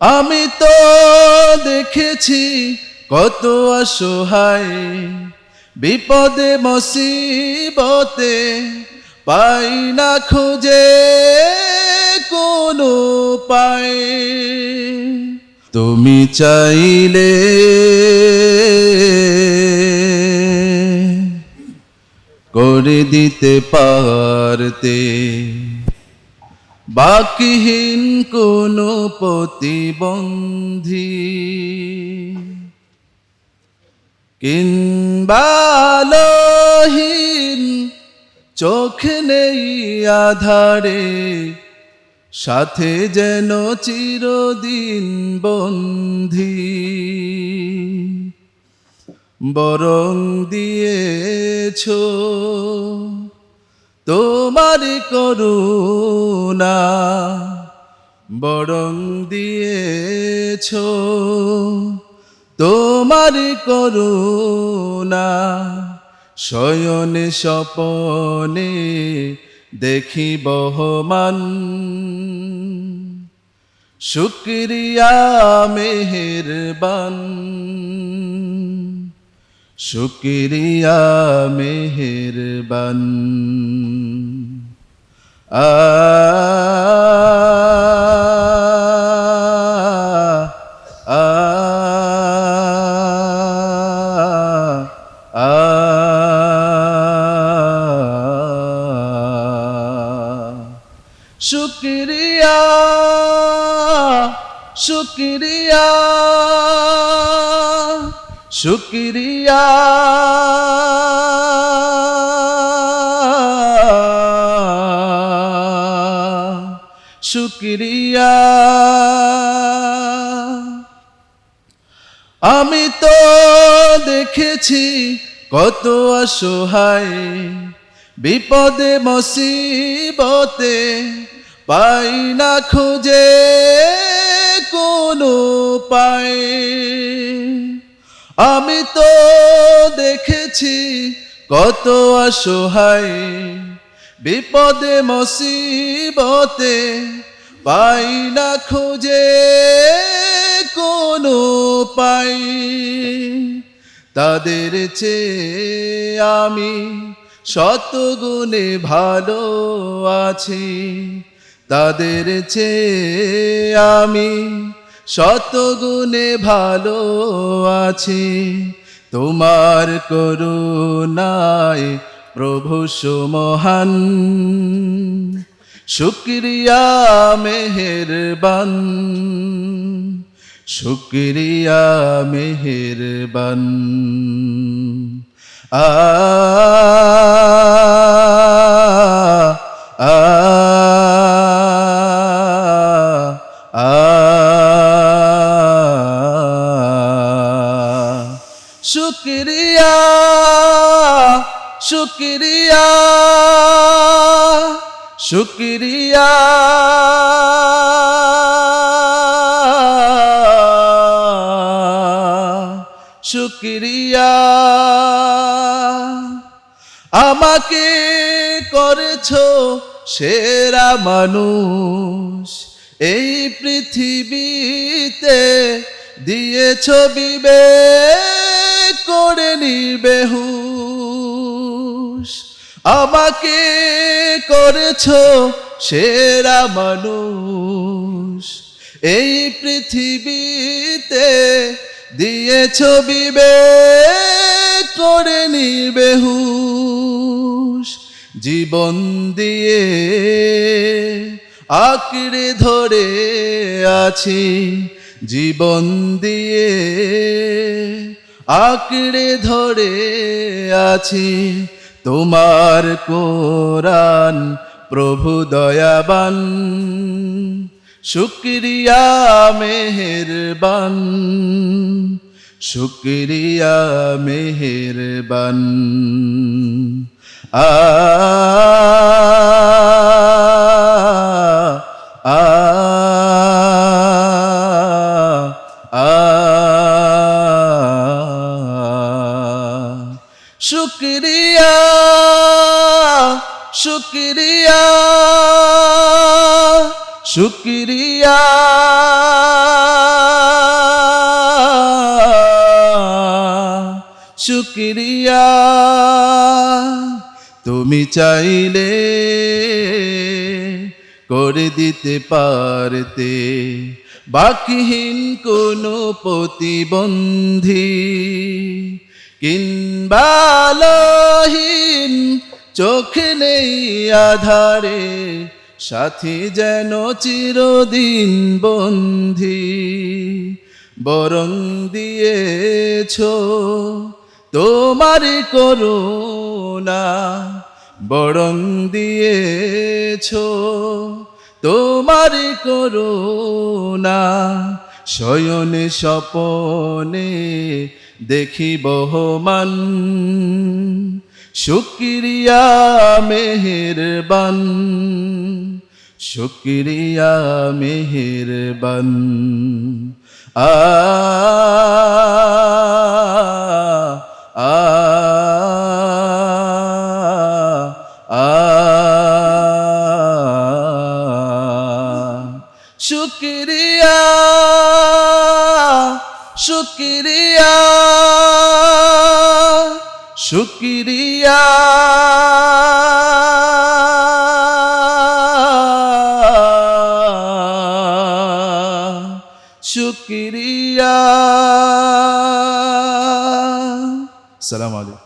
আমি তো দেখেছি কত অসহায়। বিপদে, মসিবতে পাই না খুঁজে, কোনো পায় তুমি চাইলে করে দিতে পারতে। বাকিহীন কোনো প্রতিবন্ধী। কিংবালহীন চোখ নেই আধারে সাথে যেন চিরদিন বন্ধি। বরং দিয়েছ তোমার করুণা বরং দিয়েছ। তোমার করুণা শয়নে স্বপনে দেখি বহমান। শুক্রিয়া মেহেরবান। শুক্রিয়া মেহেরবান। আ শুক্রিয়া শুক্রিয়া। শুক্রিয়া। শুক্রিয়া। আমি তো দেখেছি কত অসহায় বিপদে মসিবতে পাই না খুঁজে কোনো পায় আমি তো দেখেছি কত অসহায়। বিপদে, মসিবতে পাই না খুঁজে, কোনো পাই তাদের চেয়ে আমি শত গুণে ভালো আছি। তাদের চেয়ে আমি শত গুণে ভালো আছি তোমার করুণায় প্রভু সুমহান। শুক্রিয়া মেহেরবান শুক্রিয়া মেহেরবান। আ শুক্রিয়া শুক্রিয়া শুক্রিয়া। শুক্রিয়া। আমাকে করেছ সেরা মানুষ। এই পৃথিবীতে দিয়েছ বিবেক। করে নির্বেহুশ আমাকে করেছ সেরা মানুষ। এই পৃথিবীতে দিয়েছ বিবেক করে নির্বেহুশ জীবন দিয়ে আঁকড়ে ধরে আছি। জীবন দিয়ে আঁকড়ে ধরে আছি তোমার কোরআন প্রভু দয়াবান। শুক্রিয়া মেহেরবান শুক্রিয়া মেহেরবান। আ আ আ শুক্রিয়া শুক্রিয়া শুক্রিয়া। শুক্রিয়া তুমি চাইলে করে দিতে পারতে। বাকিহীন কোনো প্রতিবন্ধী কিনবালহীন চোখ নেই আধারে, সাথী যেন চিরদিন বন্ধি বরং দিয়েছ তোমার করুণা, বরং দিয়েছ তোমার করুণা শয়নে স্বপনে দেখি বহমান শুক্রিয়া মেহেরবান শুক্রিয়া মেহেরবান। আ শুক্রিয়া শুক্রিয়া শুক্রিয়া। শুক্রিয়া। সালাম আলাইকুম।